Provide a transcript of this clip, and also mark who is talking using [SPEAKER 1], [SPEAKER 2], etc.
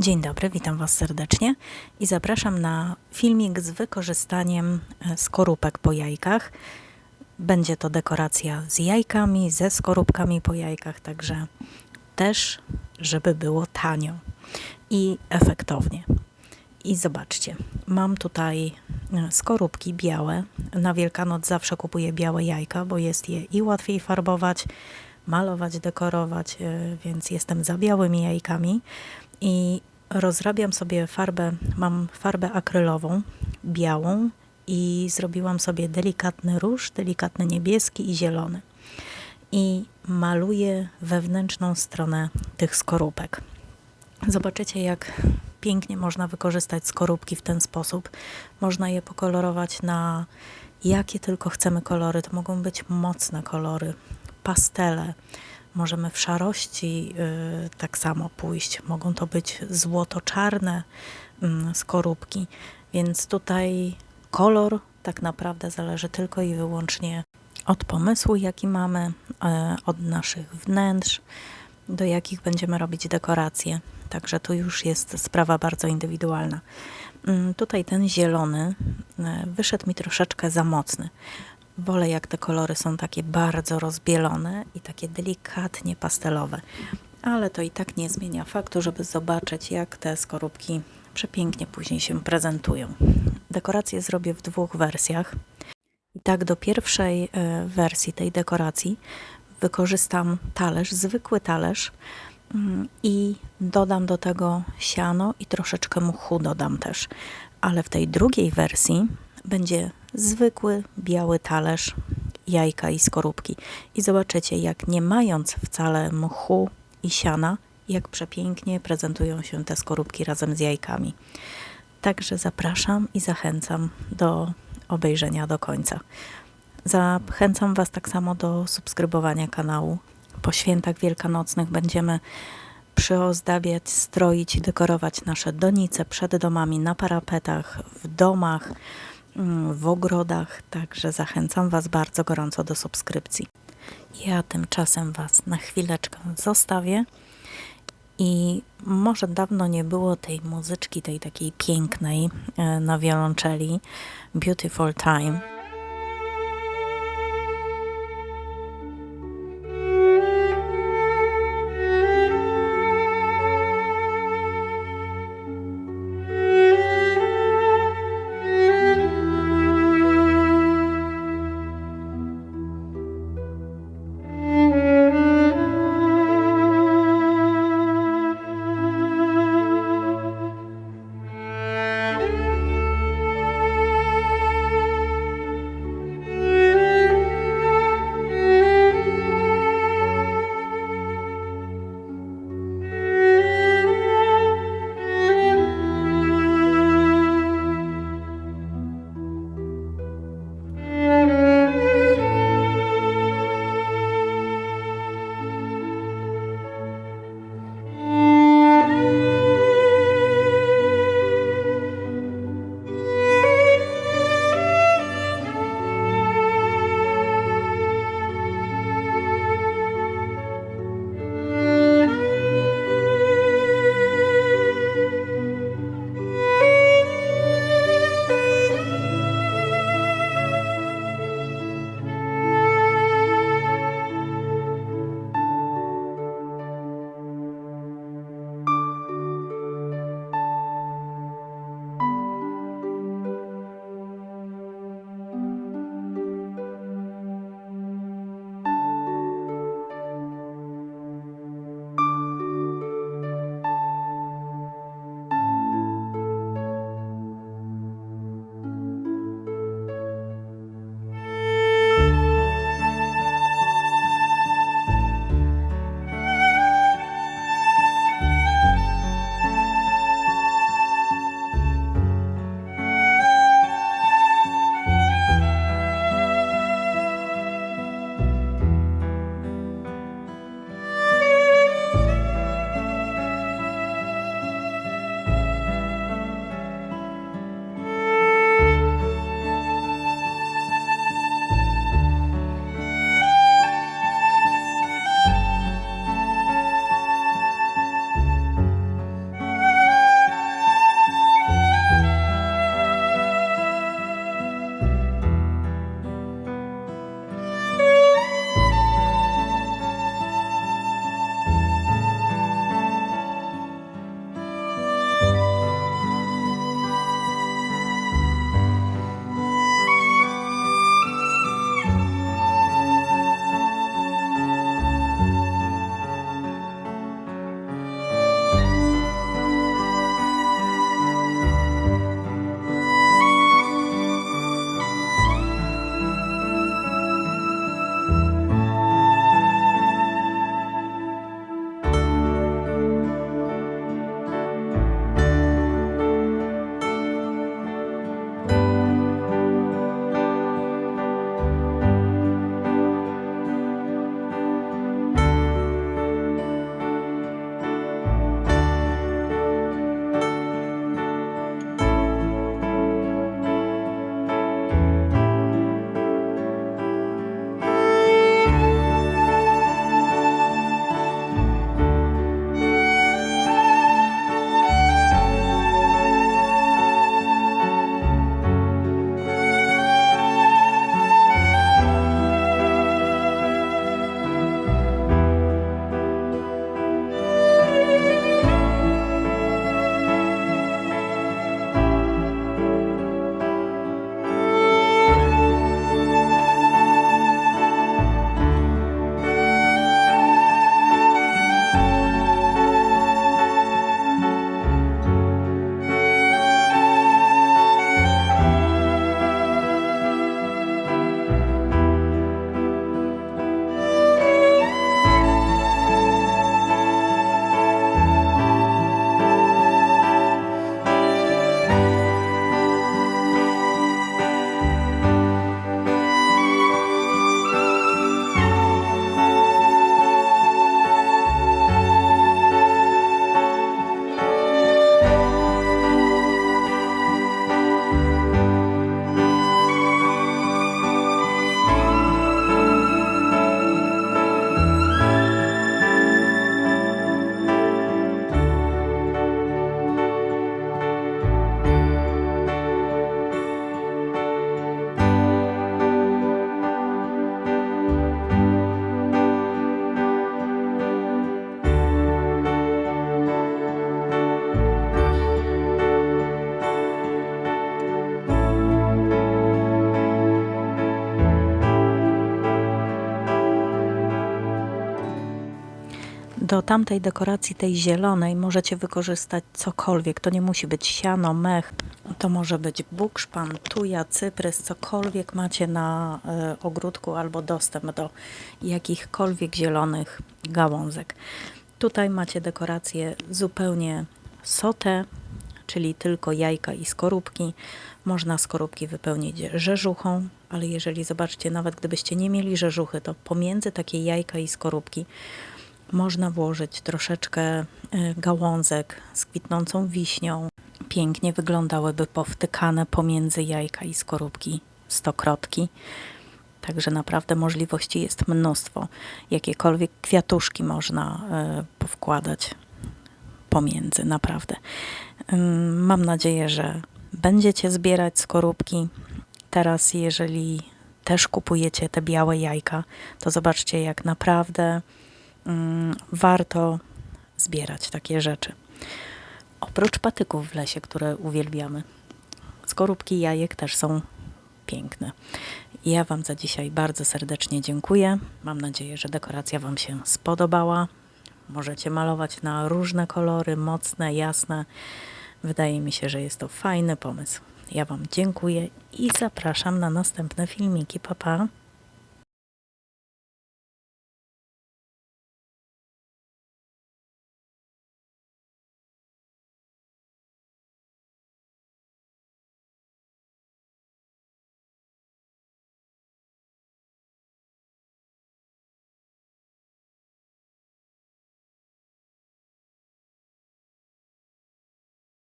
[SPEAKER 1] Dzień dobry, witam Was serdecznie i zapraszam na filmik z wykorzystaniem e, skorupek po jajkach. Będzie to dekoracja z jajkami, ze skorupkami po jajkach, także też, żeby było tanio i efektownie. I zobaczcie, mam tutaj e, skorupki białe. Na Wielkanoc zawsze kupuję białe jajka, bo jest je i łatwiej farbować, malować, dekorować, e, więc jestem za białymi jajkami. I rozrabiam sobie farbę, mam farbę akrylową, białą i zrobiłam sobie delikatny róż, delikatny niebieski i zielony. I maluję wewnętrzną stronę tych skorupek. Zobaczycie, jak pięknie można wykorzystać skorupki w ten sposób. Można je pokolorować na jakie tylko chcemy kolory. To mogą być mocne kolory, pastele. Możemy w szarości y, tak samo pójść. Mogą to być złoto-czarne y, skorupki. Więc tutaj kolor tak naprawdę zależy tylko i wyłącznie od pomysłu, jaki mamy, y, od naszych wnętrz, do jakich będziemy robić dekoracje. Także tu już jest sprawa bardzo indywidualna. Mm, tutaj ten zielony e, wyszedł mi troszeczkę za mocny. Wolę jak te kolory są takie bardzo rozbielone i takie delikatnie pastelowe. Ale to i tak nie zmienia faktu, żeby zobaczyć jak te skorupki przepięknie później się prezentują. Dekorację zrobię w dwóch wersjach. I tak do pierwszej e, wersji tej dekoracji wykorzystam talerz, zwykły talerz, Mm, i dodam do tego siano i troszeczkę mchu dodam też. Ale w tej drugiej wersji będzie zwykły biały talerz, jajka i skorupki. I zobaczycie, jak nie mając wcale mchu i siana, jak przepięknie prezentują się te skorupki razem z jajkami. Także zapraszam i zachęcam do obejrzenia do końca. Zachęcam Was tak samo do subskrybowania kanału, po świętach wielkanocnych będziemy przyozdabiać, stroić i dekorować nasze donice przed domami, na parapetach, w domach, w ogrodach. Także zachęcam Was bardzo gorąco do subskrypcji. Ja tymczasem Was na chwileczkę zostawię. I może dawno nie było tej muzyczki, tej takiej pięknej e, na wiolonczeli Beautiful Time. Do tamtej dekoracji, tej zielonej, możecie wykorzystać cokolwiek. To nie musi być siano, mech. To może być bukszpan, tuja, cyprys, cokolwiek macie na e, ogródku albo dostęp do jakichkolwiek zielonych gałązek. Tutaj macie dekorację zupełnie sotę, czyli tylko jajka i skorupki. Można skorupki wypełnić rzeżuchą, ale jeżeli zobaczcie, nawet gdybyście nie mieli rzeżuchy, to pomiędzy takie jajka i skorupki można włożyć troszeczkę e, gałązek z kwitnącą wiśnią. Pięknie wyglądałyby powtykane pomiędzy jajka i skorupki stokrotki. Także naprawdę możliwości jest mnóstwo. Jakiekolwiek kwiatuszki można e, powkładać pomiędzy, naprawdę. Mam nadzieję, że będziecie zbierać skorupki. Teraz, jeżeli też kupujecie te białe jajka, to zobaczcie, jak naprawdę warto zbierać takie rzeczy. Oprócz patyków w lesie, które uwielbiamy, skorupki jajek też są piękne. Ja Wam za dzisiaj bardzo serdecznie dziękuję. Mam nadzieję, że dekoracja Wam się spodobała. Możecie malować na różne kolory, mocne, jasne. Wydaje mi się, że jest to fajny pomysł. Ja Wam dziękuję i zapraszam na następne filmiki. Pa, pa.